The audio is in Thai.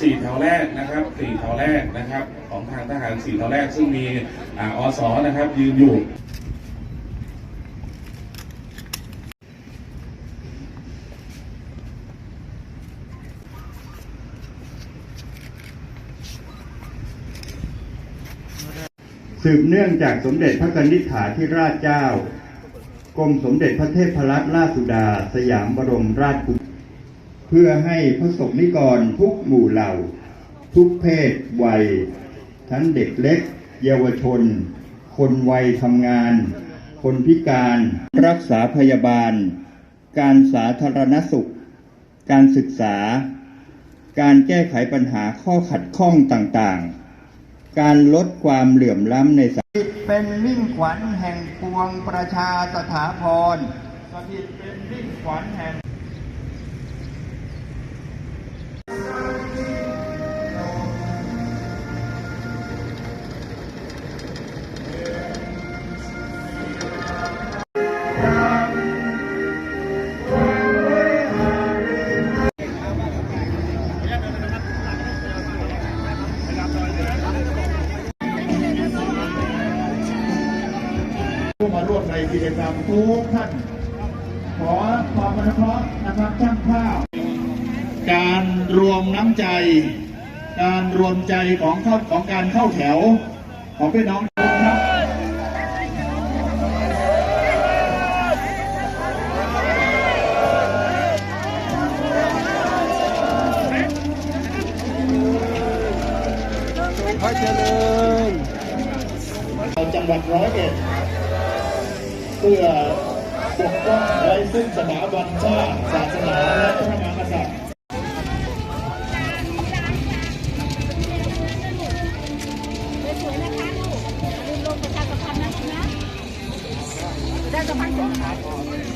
สี่แถวแรกนะครับสี่แถวแรกนะครับ ของทางทหารสี่แถวแรกซึ่งมีอ่าอสนะครับยืนอยู่สืบเนื่องจากสมเด็จพระกนิษฐาธิราชเจ้า กรมสมเด็จพระเทพรัตนราชสุดา สยามบรมราชกุมาร เพื่อให้พระสงฆ์นิกรทุกหมู่เหล่า ทุกเพศวัย ทั้งเด็กเล็ก เยาวชน คนวัยทำงาน คนพิการรักษาพยาบาล การสาธารณสุข การศึกษา การแก้ไขปัญหาข้อขัดข้องต่างๆ การลดความเหลื่อมล้ำในสังคมเป็นมิ่งขวัญแห่งปวงประชาสถาพรสถิตเป็นมิ่งขวัญแห่ง ในกิจกรรมทุกท่านขอความอนุเคราะห์นะครับช่างภาพการรวมน้ำใจ การรวมใจของเข้าของการเข้าแถว ของพี่น้องครับจังหวัดร้อยเอ็ด เพื่อปกป้องไว้ซึ่งสถาบันชาติศาสนาและพระมหากษัตริย์สวยนะคะลูกอย่าลืมลงประชาสัมพันธ์